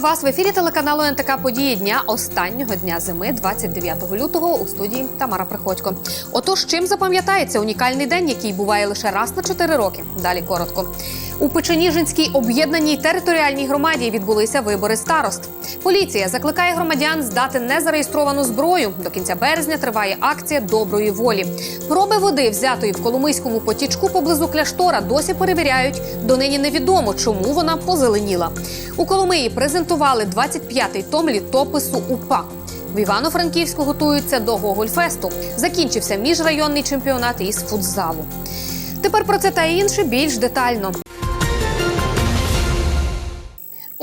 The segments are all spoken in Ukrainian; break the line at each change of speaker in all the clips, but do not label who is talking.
Вас в ефірі телеканалу НТК Події дня останнього дня зими, 29 лютого. У студії Тамара Приходько. Отож, чим запам'ятається унікальний день, який буває лише раз на 4 роки. Далі коротко. У Печеніжинській об'єднаній територіальній громаді відбулися вибори старост. Поліція закликає громадян здати незареєстровану зброю. До кінця березня триває акція доброї волі. Проби води, взятої в Коломийському потічку поблизу кляштора, досі перевіряють. Донині невідомо, чому вона позеленіла. У Коломиї презентували 25-й том літопису УПА. В Івано-Франківську готуються до Гогольфесту. Закінчився міжрайонний чемпіонат із футзалу. Тепер про це та інше більш детально.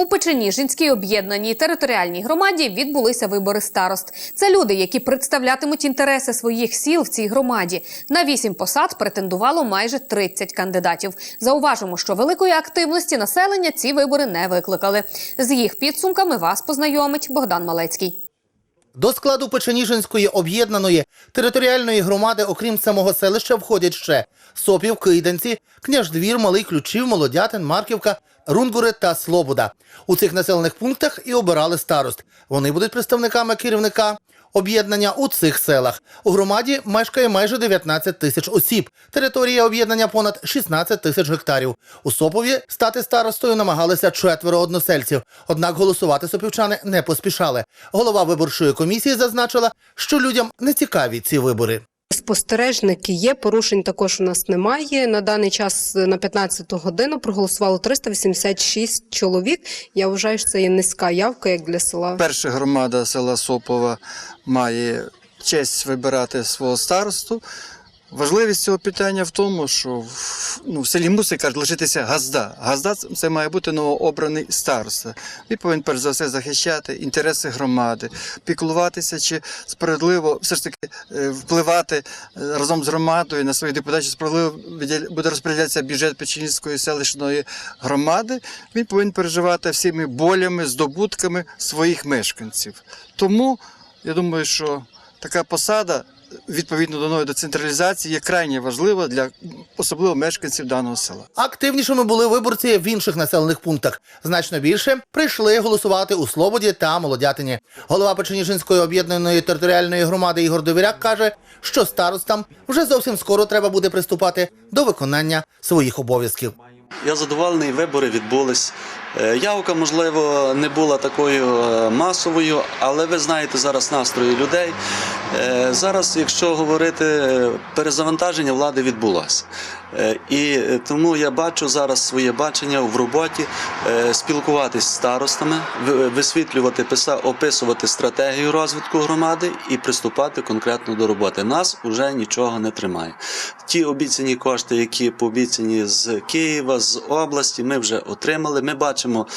Печеніжинській об'єднаній територіальній громаді відбулися вибори старост. Це люди, які представлятимуть інтереси своїх сіл в цій громаді. На вісім посад претендувало майже 30 кандидатів. Зауважимо, що великої активності населення ці вибори не викликали. З їх підсумками вас познайомить Богдан Малецький.
До складу Печеніжинської об'єднаної територіальної громади, окрім самого селища, входять ще Сопів, Кийданці, Княждвір, Малий Ключів, Молодятин, Марківка, Рунгури та Слобода. У цих населених пунктах і обирали старост. Вони будуть представниками керівника об'єднання у цих селах. У громаді мешкає майже 19 тисяч осіб. Територія об'єднання понад 16 тисяч гектарів. У Сопові стати старостою намагалися четверо односельців. Однак голосувати сопівчани не поспішали. Голова виборчої комісії зазначила, що людям не цікаві ці вибори.
Спостережники є, порушень також у нас немає. На даний час е, на 15 годину проголосувало 386 чоловік. Я вважаю, що це є низька явка як для села.
Перша громада села Сопова має честь вибирати свого старосту. Важливість цього питання в тому, що ну, в селі мусить кажуть, лишитися газда. Газда це має бути новообраний староста. Він повинен перш за все захищати інтереси громади, піклуватися чи справедливо все ж таки е, впливати е, разом з громадою на своїх депутатів. Справедливо буде розподілятися бюджет Печенівської селищної громади. Він повинен переживати всіми болями, здобутками своїх мешканців. Тому я думаю, що така посада відповідно до нової децентралізації є крайне важлива для особливо мешканців даного села.
Активнішими були виборці в інших населених пунктах. Значно більше прийшли голосувати у Слободі та Молодятині. Голова Печеніжинської об'єднаної територіальної громади Ігор Довіряк каже, що старостам вже зовсім скоро треба буде приступати до виконання своїх обов'язків.
Я задоволений, вибори відбулись. Е, Явка, можливо, не була такою е, масовою, але ви знаєте зараз настрої людей. Е, Зараз, якщо говорити, перезавантаження влади відбулося. Е, І е, тому я бачу зараз своє бачення в роботі е, спілкуватись з старостами, висвітлювати, описувати стратегію розвитку громади і приступати конкретно до роботи. Нас уже нічого не тримає. Ті обіцяні кошти, які пообіцяні з Києва, з області, ми вже отримали. Ми бачимо,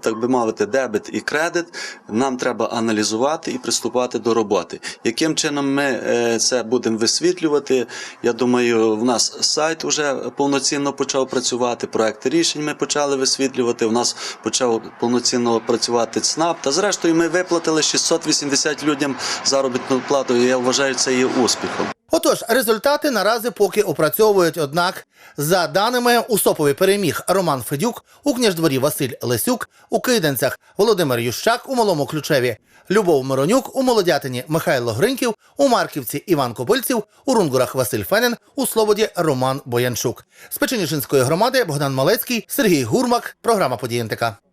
так би мовити, дебет і кредит. Нам треба аналізувати і приступати до роботи. Яким чином ми це будемо висвітлювати? Я думаю, в нас сайт вже повноцінно почав працювати. Проекти рішень ми почали висвітлювати. У нас почав повноцінно працювати ЦНАП. Та зрештою, ми виплатили 680 людям заробітну плату. Я вважаю, це є успіхом.
Отож, результати наразі поки опрацьовують. Однак, за даними у Сопові переміг Роман Федюк, у княждворі Василь Лесюк, у Кийданцях Володимир Ющак, у Малому Ключеві Любов Миронюк, у Молодятині Михайло Гриньків, у Марківці Іван Копильців, у Рунгурах Василь Фенен, у Слободі Роман Боянчук. З Печеніжинської громади Богдан Малецький, Сергій Гурмак. Програма «Події НТК».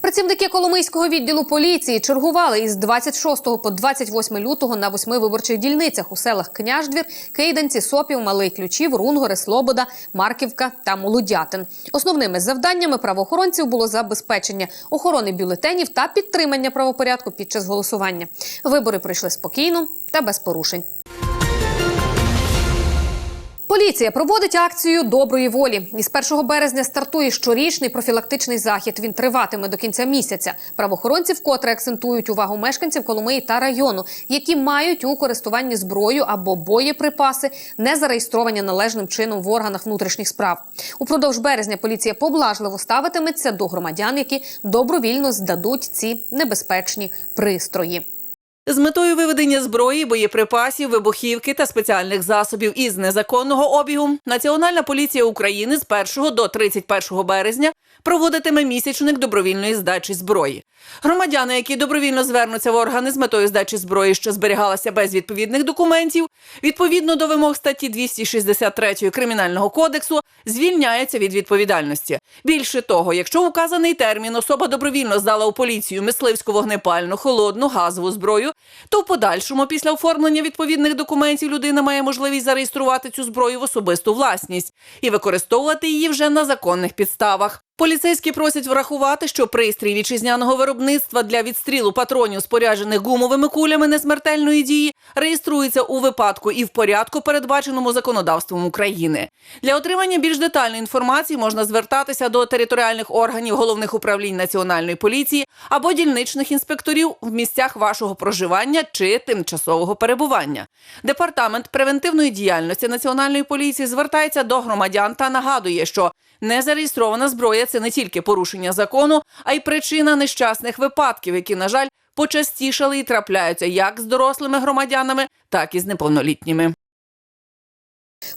Працівники Коломийського відділу поліції чергували із 26 по 28 лютого на восьми виборчих дільницях у селах Княждвір, Кейданці, Сопів, Малий Ключів, Рунгори, Слобода, Марківка та Молодятин. Основними завданнями правоохоронців було забезпечення охорони бюлетенів та підтримання правопорядку під час голосування. Вибори пройшли спокійно та без порушень. Поліція проводить акцію доброї волі. Із 1 березня стартує щорічний профілактичний захід. Він триватиме до кінця місяця. Правоохоронці вкотре акцентують увагу мешканців Коломиї та району, які мають у користуванні зброю або боєприпаси, не зареєстровані належним чином в органах внутрішніх справ. Упродовж березня поліція поблажливо ставитиметься до громадян, які добровільно здадуть ці небезпечні пристрої.
З метою виведення зброї, боєприпасів, вибухівки та спеціальних засобів із незаконного обігу Національна поліція України з 1 до 31 березня проводитиме місячник добровільної здачі зброї. Громадяни, які добровільно звернуться в органи з метою здачі зброї, що зберігалася без відповідних документів, відповідно до вимог статті 263 Кримінального кодексу, звільняються від відповідальності. Більше того, якщо в указаний термін особа добровільно здала у поліцію мисливську вогнепальну, холодну, газову зброю, то в подальшому, після оформлення відповідних документів, людина має можливість зареєструвати цю зброю в особисту власність і використовувати її вже на законних підставах. Поліцейські просять врахувати, що пристрій вітчизняного виробництва для відстрілу патронів, споряджених гумовими кулями несмертельної дії, реєструється у випадку і в порядку, передбаченому законодавством України. Для отримання більш детальної інформації можна звертатися до територіальних органів головних управлінь національної поліції або дільничних інспекторів в місцях вашого проживання чи тимчасового перебування. Департамент превентивної діяльності національної поліції звертається до громадян та нагадує, що незареєстрована зброя це не тільки порушення закону, а й причина нещасних випадків, які, на жаль, почастішали і трапляються як з дорослими громадянами, так і з неповнолітніми.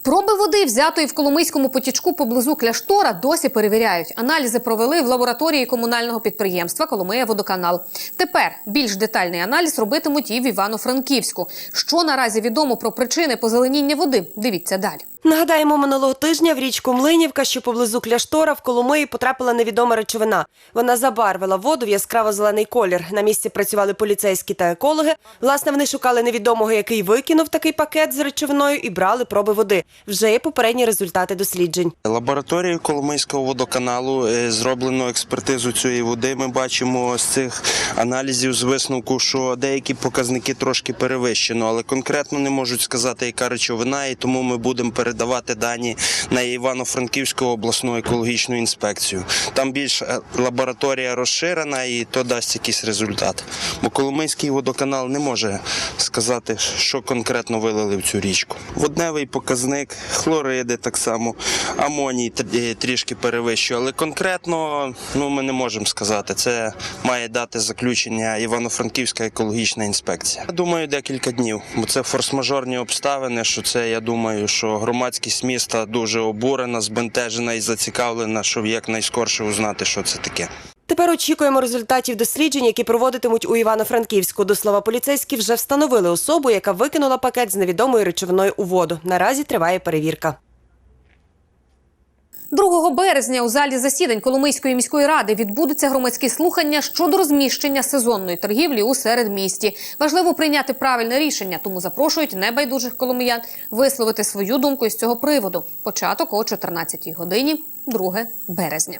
Проби води, взятої в Коломийському потічку поблизу кляштора, досі перевіряють. Аналізи провели в лабораторії комунального підприємства Коломия Водоканал. Тепер більш детальний аналіз робитимуть і в Івано-Франківську. Що наразі відомо про причини позеленіння води? Дивіться далі.
Нагадаємо, минулого тижня в річку Млинівка, що поблизу кляштора, в Коломиї потрапила невідома речовина. Вона забарвила воду в яскраво-зелений колір. На місці працювали поліцейські та екологи. Власне, вони шукали невідомого, який викинув такий пакет з речовиною, і брали проби води. Вже є попередні результати досліджень.
Лабораторією Коломийського водоканалу е, зроблено експертизу цієї води. Ми бачимо з цих аналізів з висновку, що деякі показники трошки перевищено, але конкретно не можуть сказати, яка речовина, і тому ми будемо передавати дані на Івано-Франківську обласну екологічну інспекцію. Там більш е, лабораторія розширена і то дасть якийсь результат. Бо Коломийський водоканал не може сказати, що конкретно вилили в цю річку. Водневий показник, хлориди так само, амоній е, трішки перевищує, але конкретно ну, ми не можемо сказати. Це має дати заключення Івано-Франківська екологічна інспекція. Я думаю, декілька днів, бо це форс-мажорні обставини. Що це я думаю, що громадськість міста дуже обурена, збентежена і зацікавлена, щоб якнайскорше узнати, що це таке.
Тепер очікуємо результатів досліджень, які проводитимуть у Івано-Франківську. До слова, поліцейські вже встановили особу, яка викинула пакет з невідомою речовиною у воду. Наразі триває перевірка.
2 березня у залі засідань Коломийської міської ради відбудуться громадські слухання щодо розміщення сезонної торгівлі у середмісті. Важливо прийняти правильне рішення, тому запрошують небайдужих коломиян висловити свою думку із цього приводу. Початок о 14 годині, 2 березня.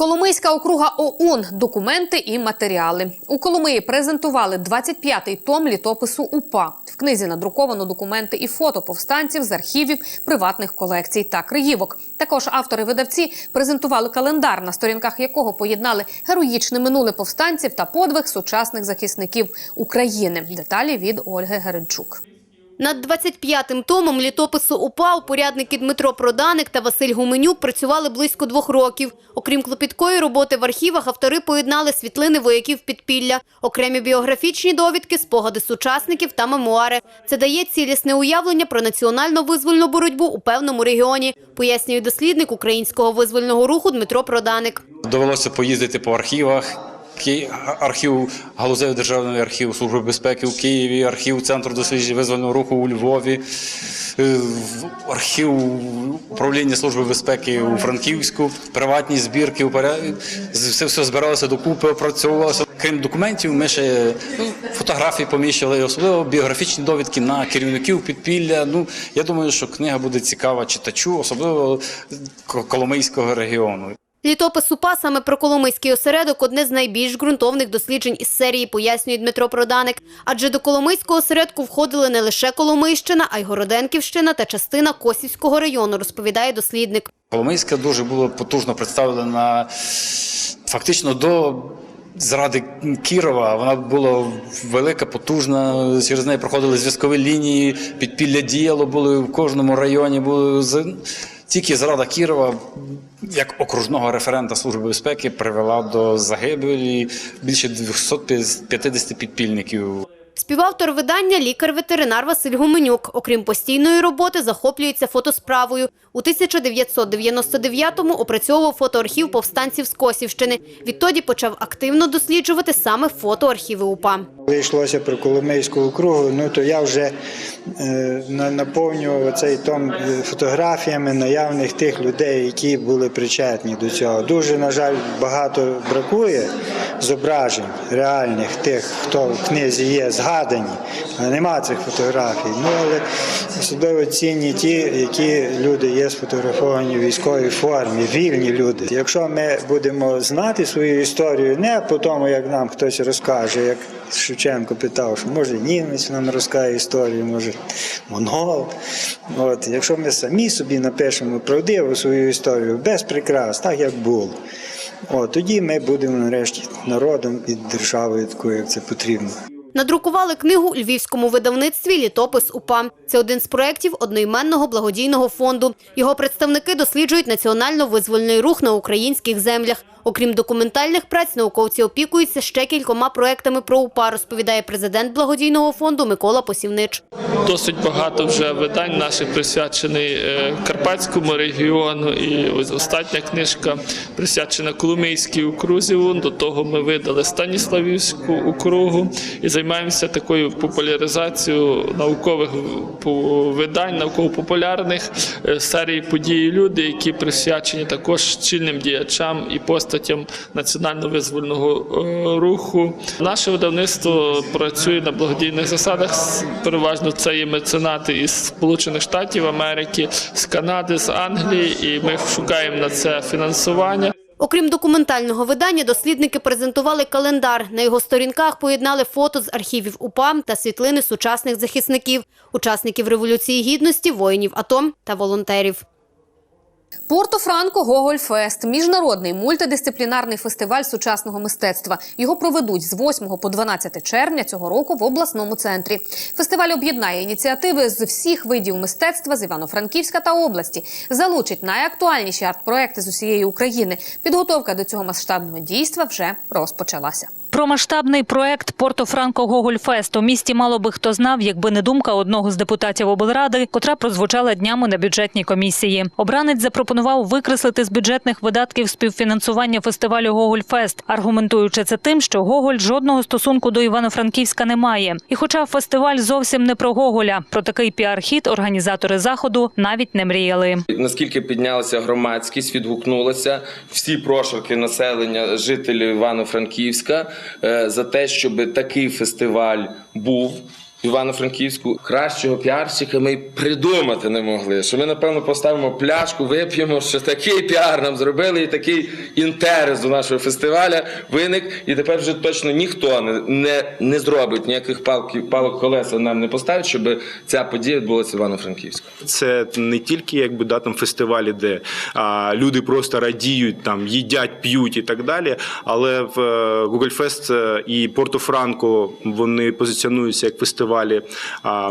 Коломийська округа ОУН документи і матеріали у Коломиї презентували 25-й том літопису УПА. В книзі надруковано документи і фото повстанців з архівів приватних колекцій та криївок. Також автори-видавці презентували календар, на сторінках якого поєднали героїчне минуле повстанців та подвиг сучасних захисників України. Деталі від Ольги Геренчук.
Над 25-м томом літопису УПА упорядники Дмитро Проданик та Василь Гуменюк працювали близько двох років. Окрім клопіткої роботи в архівах, автори поєднали світлини вояків підпілля, окремі біографічні довідки, спогади сучасників та мемуари. Це дає цілісне уявлення про національно-визвольну боротьбу у певному регіоні, пояснює дослідник українського визвольного руху Дмитро Проданик.
Довелося поїздити по архівах. Архів галузевий державний архів Служби безпеки у Києві, архів Центру досліджень визвольного руху у Львові, е, архів управління Служби безпеки у Франківську, приватні збірки Все, все збиралося докупи, опрацьовувалося. Крім документів, ми ще ну, фотографії поміщили, особливо біографічні довідки на керівників підпілля. Ну я думаю, що книга буде цікава читачу, особливо Коломийського регіону.
Літопис УПА саме про Коломийський осередок – одне з найбільш ґрунтовних досліджень із серії, пояснює Дмитро Проданик. Адже до Коломийського осередку входили не лише Коломийщина, а й Городенківщина та частина Косівського району, розповідає дослідник.
Коломийська дуже було потужно представлена фактично до зради Кірова. Вона була велика, потужна. Через неї проходили зв'язкові лінії, підпілля діяло, були в кожному районі. Були тільки зрада Кірова, як окружного референта Служби безпеки, привела до загибелі більше 250 підпільників.
Співавтор видання лікар-ветеринар Василь Гуменюк. Окрім постійної роботи, захоплюється фотосправою. У 1999-му опрацьовував фотоархів повстанців з Косівщини. Відтоді почав активно досліджувати саме фотоархіви УПА.
Коли йшлося про Коломийську округу, ну то я вже е, наповнював цей том е, фотографіями наявних тих людей, які були причетні до цього. Дуже, на жаль, багато бракує зображень реальних тих, хто в книзі є, згадані, нема цих фотографій. Ну але особливо цінні ті, які люди є сфотографовані в військовій формі, вільні люди. Якщо ми будемо знати свою історію не по тому, як нам хтось розкаже, як Шевченко питав, що може німець нам розкаже історію, може монгол. От, якщо ми самі собі напишемо правдиву свою історію без прикрас, так як було. От, тоді ми будемо нарешті народом і державою такою, як це потрібно.
Надрукували книгу у львівському видавництві «Літопис УПА». Це один з проєктів одноіменного благодійного фонду. Його представники досліджують національно-визвольний рух на українських землях. Окрім документальних праць, науковці опікуються ще кількома проектами про УПА, розповідає президент благодійного фонду Микола Посівнич.
Досить багато вже видань наших присвячений е, Карпатському регіону. І ось остання книжка присвячена Коломийській окрузі. До того ми видали Станіславівську округу і займаємося такою популяризацією наукових видань, науково-популярних е, серії події люди, які присвячені також чільним діячам і постатям національно-визвольного е, руху. Наше видавництво працює на благодійних засадах. Переважно це є меценати із Сполучених Штатів Америки, з Канади, з Англії, і ми шукаємо на це фінансування.
Окрім документального видання, дослідники презентували календар. На його сторінках поєднали фото з архівів УПА та світлини сучасних захисників, учасників Революції Гідності, воїнів АТО та волонтерів.
Порто-Франко Гоголь Фест – міжнародний мультидисциплінарний фестиваль сучасного мистецтва. Його проведуть з 8 по 12 червня цього року в обласному центрі. Фестиваль об'єднає ініціативи з всіх видів мистецтва з Івано-Франківська та області, залучить найактуальніші арт-проекти з усієї України. Підготовка до цього масштабного дійства вже розпочалася.
Про масштабний проект Порто-Франко Гогольфест у місті мало би хто знав, якби не думка одного з депутатів облради, котра прозвучала днями на бюджетній комісії. Обранець запропонував викреслити з бюджетних видатків співфінансування фестивалю Гогольфест, аргументуючи це тим, що Гоголь жодного стосунку до Івано-Франківська не має. І, хоча фестиваль зовсім не про Гоголя, про такий піар-хіт організатори заходу навіть не мріяли.
Наскільки піднялася громадськість, відгукнулося всі прошарки населення жителів Івано-Франківська за те, щоб такий фестиваль був. Івано-Франківську кращого піарщика ми придумати не могли. Що ми, напевно, поставимо пляшку, вип'ємо, що такий піар нам зробили, і такий інтерес до нашого фестиваля виник. І тепер вже точно ніхто не, не, не зробить ніяких палків, палок колеса нам не поставить, щоб ця подія відбулася в Івано-Франківську.
Це не тільки якби да, там фестивалі, де а, люди просто радіють, там їдять, п'ють і так далі. Але в е, Google Fest е, і Порто-Франко вони позиціонуються як фестивалі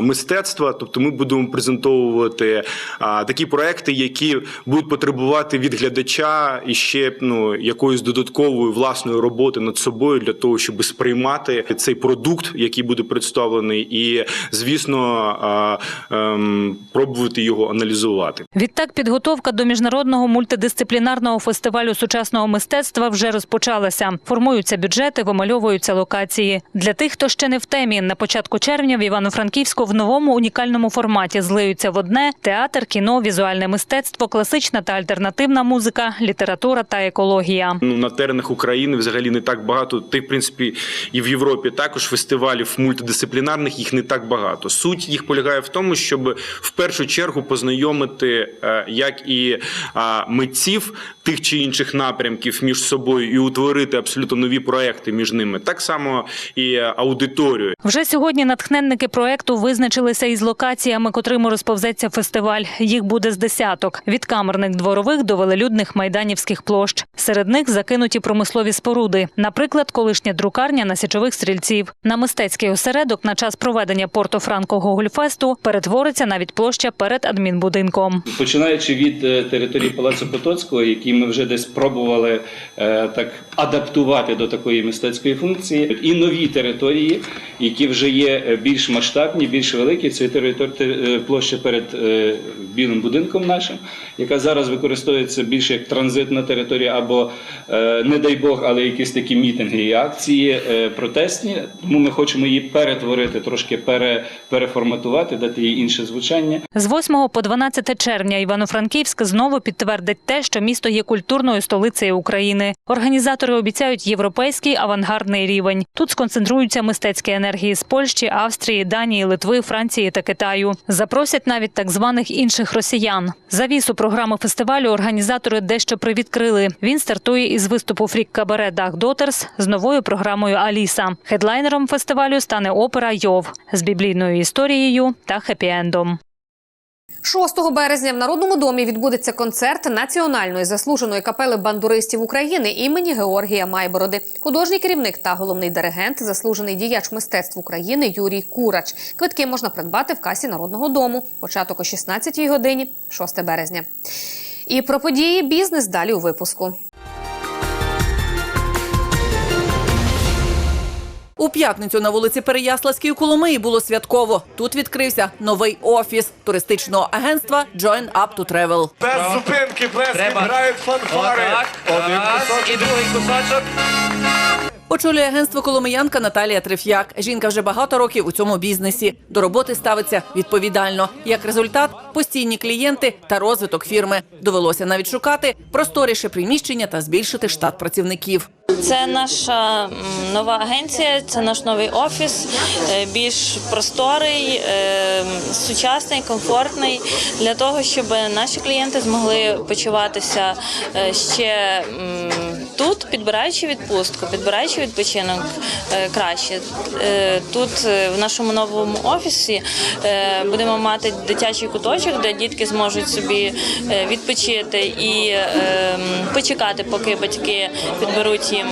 мистецтва. Тобто ми будемо презентовувати такі проекти, які будуть потребувати від глядача і ще ну якоїсь додаткової власної роботи над собою для того, щоб сприймати цей продукт, який буде представлений, і звісно ем, пробувати його аналізувати.
Відтак, підготовка до міжнародного мультидисциплінарного фестивалю сучасного мистецтва вже розпочалася. Формуються бюджети, вимальовуються локації. Для тих, хто ще не в темі, на початку червня в Івано-Франківську в новому унікальному форматі злиються в одне театр, кіно, візуальне мистецтво, класична та альтернативна музика, література та екологія.
Ну на теренах України взагалі не так багато. Ти, в принципі, і в Європі також фестивалів мультидисциплінарних їх не так багато. Суть їх полягає в тому, щоб в першу чергу познайомити е, як і митців тих чи інших напрямків між собою і утворити абсолютно нові проекти між ними. Так само і аудиторію.
Вже сьогодні натхненно Натхненники проекту визначилися із локаціями, котрими розповзеться фестиваль. Їх буде з десяток від камерних дворових до велелюдних майданівських площ. Серед них закинуті промислові споруди, наприклад, колишня друкарня на січових стрільців. На мистецький осередок на час проведення Порто-Франко Гогольфесту перетвориться навіть площа перед адмінбудинком.
Починаючи від е, території Палацу Потоцького, які ми вже десь пробували е, так адаптувати до такої мистецької функції, і нові території, які вже є е, більш масштабні, більш великі. Це територія площа перед е, білим будинком нашим, яка зараз використовується більше як транзитна територія, або е, не дай Бог, але якісь такі мітинги і акції е, протестні. Тому ми хочемо її перетворити, трошки пере, переформатувати, дати їй інше звучання.
З 8 по 12 червня Івано-Франківськ знову підтвердить те, що місто є культурною столицею України. Організатори обіцяють європейський авангардний рівень. Тут сконцентруються мистецькі енергії з Польщі, Австрії, Данії, Литви, Франції та Китаю. Запросять навіть так званих інших росіян. Завісу програми фестивалю організатори дещо привідкрили. Він стартує із виступу фрік кабаре Дах Дотерс з новою програмою Аліса. Хедлайнером фестивалю стане опера Йов з біблійною історією та хеппі-ендом.
6 березня в Народному домі відбудеться концерт національної заслуженої капели бандуристів України імені Георгія Майбороди. Художній керівник та головний диригент, заслужений діяч мистецтв України Юрій Курач. Квитки можна придбати в касі Народного дому. Початок о 16 годині, 6 березня. І про події бізнес далі у випуску.
У п'ятницю на вулиці Переяславській у Коломиї було святково. Тут відкрився новий офіс туристичного агентства Join Up to Travel.
Без зупинки плески грають фанфари. Один кусочок. І другий кусочок.
Очолює агентство коломиянка Наталія Треф'як. Жінка вже багато років у цьому бізнесі. До роботи ставиться відповідально. Як результат, постійні клієнти та розвиток фірми. Довелося навіть шукати просторіше приміщення та збільшити штат працівників.
Це наша нова агенція, це наш новий офіс, е, більш просторий, е, сучасний, комфортний для того, щоб наші клієнти змогли почуватися е, ще тут, підбираючи відпустку, підбираючи відпочинок е, краще. Е, Тут е, в нашому новому офісі будемо мати дитячий куточок, де дітки зможуть собі відпочити і е, почекати, поки батьки підберуть їм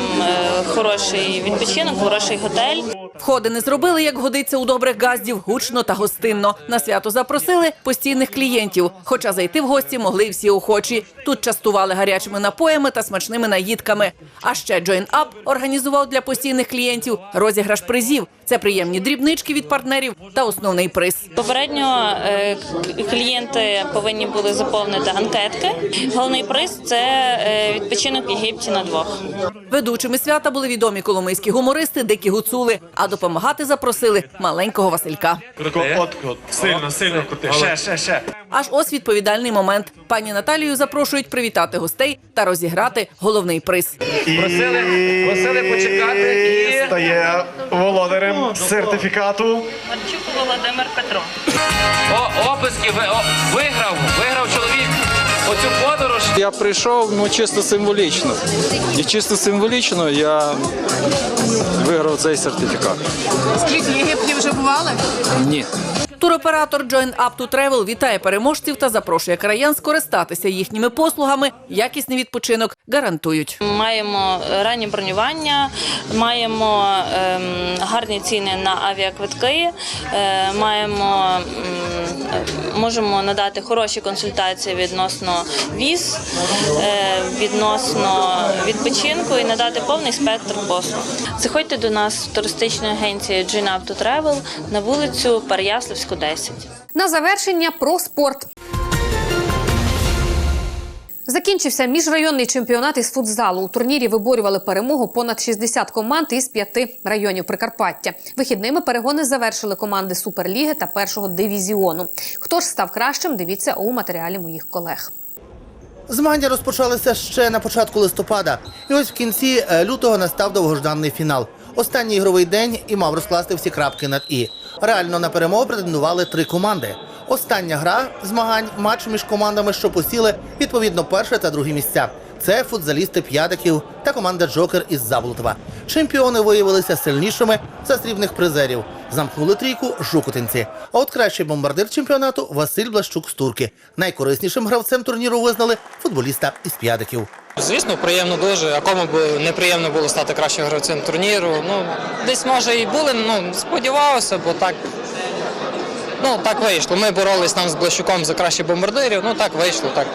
хороший відпочинок, хороший готель.
Входи не зробили, як годиться у добрих газдів, гучно та гостинно. На свято запросили постійних клієнтів. Хоча зайти в гості могли всі охочі. Тут частували гарячими напоями та смачними наїдками. А ще Join Up організував для постійних клієнтів розіграш призів. Це приємні дрібнички від партнерів та основний приз.
Попередньо е, клієнти повинні були заповнити анкетки. Головний приз це е, відпочинок в Єгипті на двох.
Ведучими свята були відомі коломийські гумористи, дикі гуцули. А допомагати запросили маленького Василька.
От, от, сильно, сильно крути. Ще, ще, ще.
Аж ось відповідальний момент. Пані Наталію запрошують привітати гостей та розіграти головний приз.
Просили, просили почекати і... стає володарем сертифікату.
Марчук Володимир Петро.
О, описки ви- о, виграв, виграв чоловік оцю подорож.
Я прийшов ну чисто символічно. І чисто символічно я виграв цей сертифікат.
Скільки в Єгипті вже бували?
Ні.
Туроператор Join Up to Travel вітає переможців та запрошує краян скористатися їхніми послугами. Якісний відпочинок гарантують.
Маємо ранні бронювання, маємо ем, гарні ціни на авіаквитки, е, маємо е, можемо надати хороші консультації відносно віз, е, відносно відпочинку і надати повний спектр послуг. Заходьте до нас в туристичну агенцію Join Up to Travel на вулицю Переяславську, 10.
На завершення про спорт. Закінчився міжрайонний чемпіонат із футзалу. У турнірі виборювали перемогу понад 60 команд із п'яти районів Прикарпаття. Вихідними перегони завершили команди Суперліги та першого дивізіону. Хто ж став кращим? Дивіться у матеріалі моїх колег.
Змагання розпочалися ще на початку листопада, і ось в кінці е, лютого настав довгожданий фінал. Останній ігровий день і мав розкласти всі крапки над і. Реально на перемогу претендували три команди. Остання гра змагань матч між командами, що посіли відповідно перше та друге місця. Це футзалісти П'ядиків та команда Джокер із Заблутова. Чемпіони виявилися сильнішими за срібних призерів. Замкнули трійку жукутинці. А от кращий бомбардир чемпіонату Василь Блащук з Турки. Найкориснішим гравцем турніру визнали футболіста із п'ядиків.
Звісно, приємно дуже. А кому б неприємно було стати кращим гравцем турніру. Ну, десь може і були, ну сподівався, бо так. Ну, так вийшло. Ми боролись там з Блащуком за кращих бомбардирів. Ну так вийшло. Так.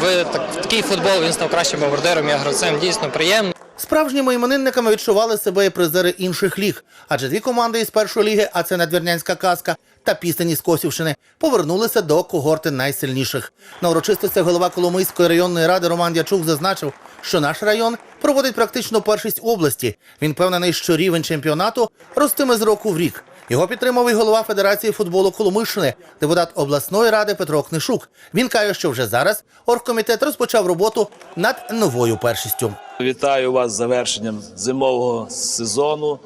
В, так, такий футбол він став кращим бомбардиром, я гравцем. Дійсно приємно.
Справжніми іменинниками відчували себе і призери інших ліг, адже дві команди із першої ліги, а це надвірнянська казка та пісень із Косівщини, повернулися до когорти найсильніших. На урочистостях голова Коломийської районної ради Роман Дячук зазначив, що наш район проводить практично першість області. Він певнений, що рівень чемпіонату ростиме з року в рік. Його підтримав і голова Федерації футболу Коломийщини, депутат обласної ради Петро Книшук. Він каже, що вже зараз оргкомітет розпочав роботу над новою першістю.
Вітаю вас з завершенням зимового сезону.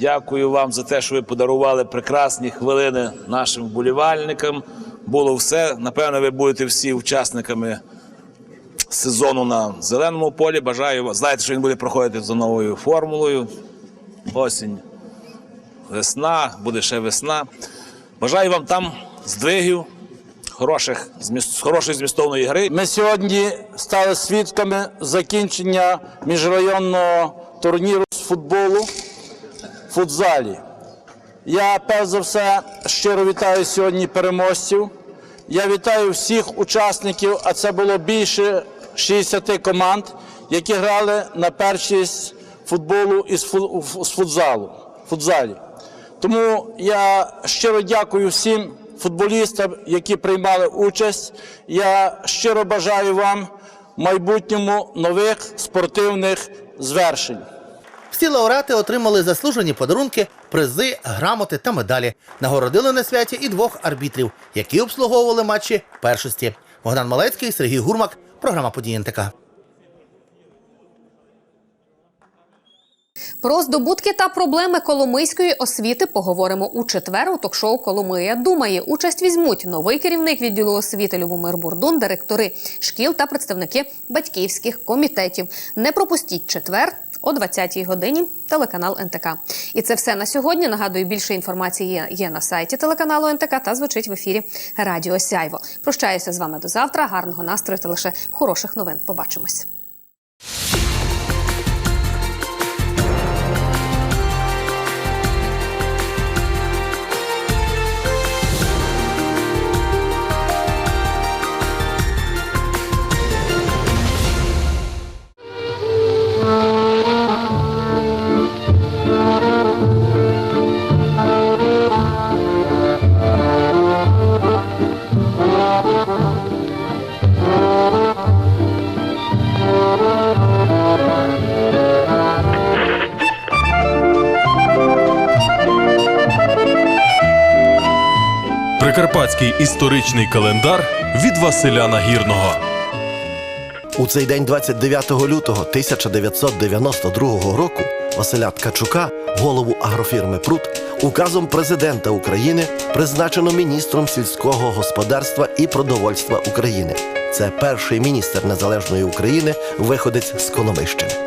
Дякую вам за те, що ви подарували прекрасні хвилини нашим вболівальникам. Було все. Напевно, ви будете всі учасниками сезону на зеленому полі. Бажаю вас. Знаєте, що він буде проходити за новою формулою. Осінь, весна, буде ще весна. Бажаю вам там здвигів, хороших, хорошої змістовної гри.
Ми сьогодні стали свідками закінчення міжрайонного турніру з футболу в футзалі. Я перш за все щиро вітаю сьогодні переможців. Я вітаю всіх учасників, а це було більше 60 команд, які грали на першість футболу із футзалу. футзалі. Тому я щиро дякую всім футболістам, які приймали участь. Я щиро бажаю вам майбутньому нових спортивних звершень.
Всі лауреати отримали заслужені подарунки, призи, грамоти та медалі. Нагородили на святі і двох арбітрів, які обслуговували матчі першості. Богдан Малецький, Сергій Гурмак, програма «Події НТК».
Про здобутки та проблеми коломийської освіти поговоримо у четвер у ток-шоу Коломия думає. Участь візьмуть новий керівник відділу освіти Любомир Бурдун, директори шкіл та представники батьківських комітетів. Не пропустіть четвер о 20-й годині. Телеканал НТК. І це все на сьогодні. Нагадую, більше інформації є, на сайті телеканалу НТК та звучить в ефірі Радіо Сяйво. Прощаюся з вами до завтра. Гарного настрою та лише хороших новин. Побачимось.
Прикарпатський історичний календар від Василя Нагірного.
У цей день, 29 лютого 1992 року, Василя Ткачука, голову агрофірми Прут, указом президента України призначено міністром сільського господарства і продовольства України. Це перший міністр незалежної України, виходець з Коломищини.